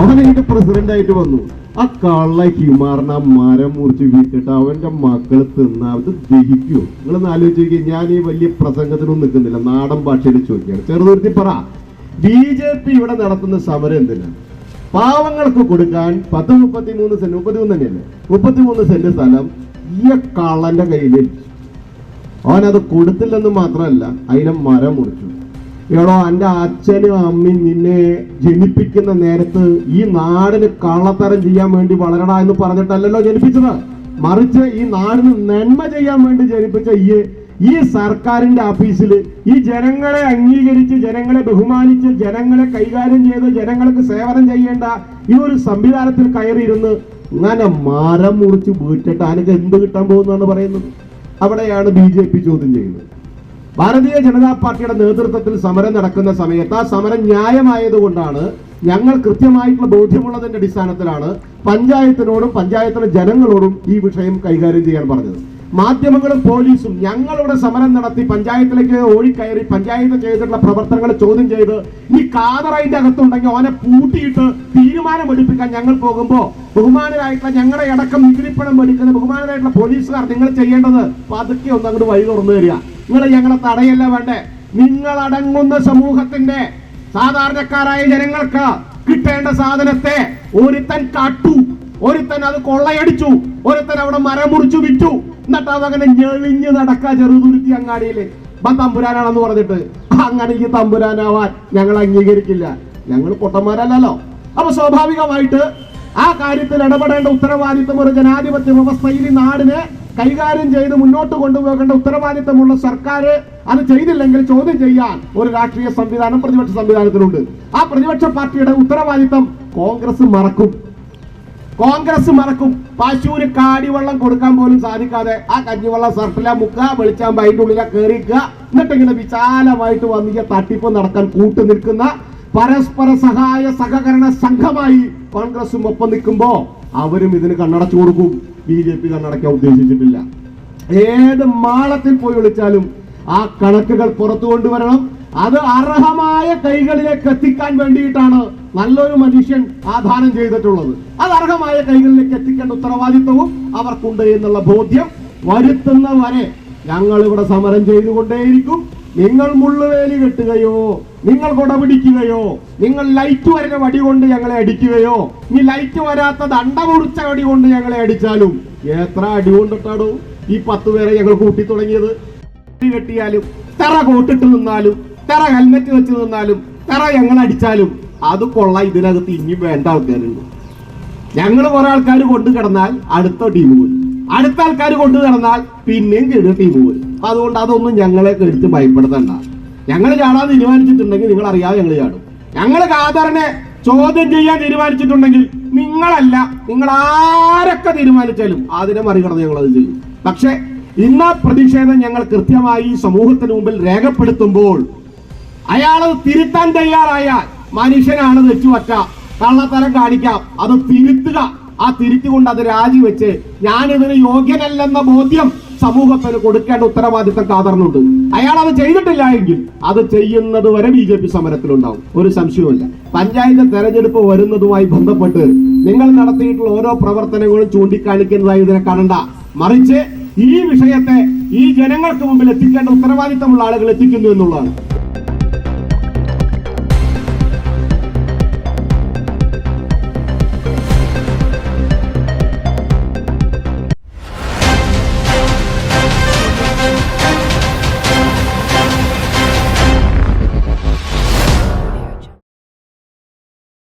അവൻ എനിക്ക് പ്രസിഡന്റ് ആയിട്ട് വന്നു. ആ കള്ള ഹിമാറിന് മരം മുറിച്ച് വിട്ടിട്ട് അവന്റെ മക്കൾ തിന്ന അത് ദഹിക്കുമോ നിങ്ങളൊന്ന് നോക്കി ഞാൻ ഈ വലിയ പ്രസംഗത്തിനൊന്നും നിൽക്കുന്നില്ല. നാടൻ ഭാഷയിൽ ചോദിക്കുകയാണ് ചെറുതുരുത്തി പറ ബി ജെ പി ഇവിടെ നടത്തുന്ന സമരം എന്തിനാണ് പാവങ്ങൾക്ക് കൊടുക്കാൻ പത്ത് മുപ്പത്തി മൂന്ന് സെന്റ് മുപ്പത്തി മൂന്ന് തന്നെയല്ലേ? മുപ്പത്തി മൂന്ന് സെന്റ് സ്ഥലം ഈ കള്ളന്റെ കയ്യിൽ അവനത് കൊടുത്തില്ലെന്ന് മാത്രമല്ല അതിനെ മരം മുറിച്ചു. എടോ എന്റെ അച്ഛനും അമ്മയും നിന്നെ ജനിപ്പിക്കുന്ന നേരത്ത് ഈ നാടിന് കള്ളത്തരം ചെയ്യാൻ വേണ്ടി വളരണ എന്ന് പറഞ്ഞിട്ടല്ലല്ലോ ജനിപ്പിച്ചത്. മറിച്ച് ഈ നാടിന് നന്മ ചെയ്യാൻ വേണ്ടി ജനിപ്പിച്ച ഈ ഈ സർക്കാരിന്റെ ഓഫീസിൽ ഈ ജനങ്ങളെ അംഗീകരിച്ച് ജനങ്ങളെ ബഹുമാനിച്ച് ജനങ്ങളെ കൈകാര്യം ചെയ്ത് ജനങ്ങൾക്ക് സേവനം ചെയ്യേണ്ട ഈ ഒരു സംവിധാനത്തിൽ കയറിയിരുന്ന് ഇങ്ങനെ മരം മുറിച്ച് വീട്ടിട്ട് അനക്ക് എന്ത് കിട്ടാൻ പോകുന്നതാണ് പറയുന്നത്? അവിടെയാണ് ബി ജെ പി ചോദ്യം ചെയ്യുന്നത്. ഭാരതീയ ജനതാ പാർട്ടിയുടെ നേതൃത്വത്തിൽ സമരം നടക്കുന്ന സമയത്ത് ആ സമരം ന്യായമായതുകൊണ്ടാണ് ഞങ്ങൾ കൃത്യമായിട്ടുള്ള ബോധ്യമുള്ളതിന്റെ അടിസ്ഥാനത്തിലാണ് പഞ്ചായത്തിനോടും പഞ്ചായത്തിലെ ജനങ്ങളോടും ഈ വിഷയം കൈകാര്യം ചെയ്യാൻ പറഞ്ഞത്. മാധ്യമങ്ങളും പോലീസും ഞങ്ങളുടെ സമരം നടത്തി പഞ്ചായത്തിലേക്ക് ഓടിക്കയറി പഞ്ചായത്ത് ചെയ്തിട്ടുള്ള പ്രവർത്തനങ്ങൾ ചോദ്യം ചെയ്ത് ഈ കാതറയിന്റെ അകത്തുണ്ടെങ്കിൽ അവനെ പൂട്ടിയിട്ട് തീരുമാനമെടുപ്പിക്കാൻ ഞങ്ങൾ പോകുമ്പോൾ ബഹുമാനരായിട്ടുള്ള ഞങ്ങളുടെ അടക്കം നികുതിപ്പണം മേടിക്കുന്ന ബഹുമാനരായിട്ടുള്ള പോലീസുകാർ നിങ്ങൾ ചെയ്യേണ്ടത് പതുക്കെ ഒന്ന് അങ്ങോട്ട് വഴി തുറന്നു തരിക. നിങ്ങൾ ഞങ്ങളെ തടയല്ല വേണ്ടേ? നിങ്ങൾ അടങ്ങുന്ന സമൂഹത്തിന്റെ സാധാരണക്കാരായ ജനങ്ങൾക്ക് കിട്ടേണ്ട സാധനത്തെ ഒരുത്തൻ കാട്ടു ഒരുത്തൻ അത് കൊള്ളയടിച്ചു ഒരുത്തൻ അവിടെ മരം മുറിച്ചു വിറ്റു. എന്നിട്ട് അതങ്ങനെ ഞെളിഞ്ഞ് നടക്കാ ചെറുതുരുത്തി അങ്ങാടിയിൽ. ബ തമ്പുരാനാണെന്ന് പറഞ്ഞിട്ട് അങ്ങനെ ഈ തമ്പുരാനാവാൻ ഞങ്ങൾ അംഗീകരിക്കില്ല. ഞങ്ങൾ പൊട്ടന്മാരല്ലല്ലോ. അപ്പൊ സ്വാഭാവികമായിട്ട് ആ കാര്യത്തിൽ ഇടപെടേണ്ട ഉത്തരവാദിത്വം ഒരു ജനാധിപത്യ വ്യവസ്ഥയിൽ നാടിനെ കൈകാര്യം ചെയ്ത് മുന്നോട്ട് കൊണ്ടുപോകേണ്ട ഉത്തരവാദിത്തമുള്ള സർക്കാർ അത് ചെയ്തില്ലെങ്കിൽ ചോദ്യം ചെയ്യാൻ ഒരു രാഷ്ട്രീയ സംവിധാനം പ്രതിപക്ഷ സംവിധാനത്തിലുണ്ട്. ആ പ്രതിപക്ഷ പാർട്ടിയുടെ ഉത്തരവാദിത്തം കോൺഗ്രസ് മറക്കും. കോൺഗ്രസ് മറക്കും. പശുവിന് കാടിവെള്ളം കൊടുക്കാൻ പോലും സാധിക്കാതെ ആ കഞ്ഞിവെള്ളം സർട്ടില മുക്കുക വെളിച്ചാകുമ്പോ അതിന്റെ ഉള്ളിലെ കയറിക്കുക എന്നിട്ട് ഇങ്ങനെ വിശാലമായിട്ട് വന്നിയ തട്ടിപ്പ് നടക്കാൻ കൂട്ടു നിൽക്കുന്ന പരസ്പര സഹായ സഹകരണ സംഘമായി കോൺഗ്രസും ഒപ്പം നിൽക്കുമ്പോ അവരും ഇതിന് കണ്ണടച്ചു കൊടുക്കും. ബി ജെ പി കണ്ണടയ്ക്കാൻ ഉദ്ദേശിച്ചിട്ടില്ല. ഏത് മാളത്തിൽ പോയി വിളിച്ചാലും ആ കണക്കുകൾ പുറത്തു കൊണ്ടുവരണം. അത് അർഹമായ കൈകളിലേക്ക് എത്തിക്കാൻ വേണ്ടിയിട്ടാണ് നല്ലൊരു മനുഷ്യൻ ആധാനം ചെയ്തിട്ടുള്ളത്. അത് അർഹമായ കൈകളിലേക്ക് എത്തിക്കേണ്ട ഉത്തരവാദിത്വവും അവർക്കുണ്ട് എന്നുള്ള ബോധ്യം വരുത്തുന്ന വരെ ഞങ്ങൾ ഇവിടെ സമരം ചെയ്തുകൊണ്ടേയിരിക്കും. നിങ്ങൾ മുള്ളുവേലി കെട്ടുകയോ നിങ്ങൾ കൊടപിടിക്കുകയോ നിങ്ങൾ ലൈറ്റ് വരുന്ന വടി കൊണ്ട് ഞങ്ങളെ അടിക്കുകയോ ഇനി ലൈറ്റ് വരാത്ത ദണ്ട മുറിച്ച വടി കൊണ്ട് ഞങ്ങളെ അടിച്ചാലും എത്ര അടി കൊണ്ടിട്ടാടോ ഈ പത്ത് പേരെ ഞങ്ങൾ കൂട്ടി തുടങ്ങിയത്? കെട്ടിയാലും തെറ കോട്ടിട്ട് നിന്നാലും തെറ ഹെൽമെറ്റ് വെച്ച് നിന്നാലും തെറ ഞങ്ങൾ അടിച്ചാലും അത് കൊള്ള ഇതിനകത്ത് ഇനി വേണ്ട ആൾക്കാരുണ്ട്. ഞങ്ങൾ കുറെ ആൾക്കാർ കൊണ്ടു കിടന്നാൽ അടുത്ത ടീം പോലും അടുത്ത ആൾക്കാർ കൊണ്ടു കിടന്നാൽ പിന്നെയും കീഴ് ടീം പോലും അതുകൊണ്ട് അതൊന്നും ഞങ്ങളെ എടുത്ത് ഭയപ്പെടുത്തണ്ട. ഞങ്ങൾ ചാടാൻ തീരുമാനിച്ചിട്ടുണ്ടെങ്കിൽ നിങ്ങൾ അറിയാതെ ഞങ്ങൾ ചാടും. ഞങ്ങൾ കാതറിനെ ചോദ്യം ചെയ്യാൻ തീരുമാനിച്ചിട്ടുണ്ടെങ്കിൽ നിങ്ങളല്ല നിങ്ങൾ ആരൊക്കെ തീരുമാനിച്ചാലും അതിനെ മറികടന്ന് ഞങ്ങൾ അത് ചെയ്യും. പക്ഷെ ഇന്ന പ്രതിഷേധം ഞങ്ങൾ കൃത്യമായി സമൂഹത്തിന് മുമ്പിൽ രേഖപ്പെടുത്തുമ്പോൾ അയാളത് തിരുത്താൻ തയ്യാറായാൽ മനുഷ്യനാണ് വെച്ചുവറ്റ കള്ളത്തരം കാണിക്കാം. അത് തിരുത്തുക. ആ തിരുത്തുകൊണ്ട് അത് രാജിവെച്ച് ഞാനിതിന് യോഗ്യനല്ലെന്ന ബോധ്യം സമൂഹത്തിന് കൊടുക്കേണ്ട ഉത്തരവാദിത്തം കാതറിനുണ്ട് അയാൾ അത് ചെയ്തിട്ടില്ല എങ്കിൽ അത് ചെയ്യുന്നത് വരെ ബി ജെ പി സമരത്തിലുണ്ടാവും. ഒരു സംശയവുമില്ല. പഞ്ചായത്ത് തെരഞ്ഞെടുപ്പ് വരുന്നതുമായി ബന്ധപ്പെട്ട് നിങ്ങൾ നടത്തിയിട്ടുള്ള ഓരോ പ്രവർത്തനങ്ങളും ചൂണ്ടിക്കാണിക്കുന്നതായി ഇതിനെ കാണണ്ട. മറിച്ച് ഈ വിഷയത്തെ ഈ ജനങ്ങൾക്ക് മുമ്പിൽ എത്തിക്കേണ്ട ഉത്തരവാദിത്തമുള്ള ആളുകൾ എത്തിക്കുന്നു എന്നുള്ളതാണ്.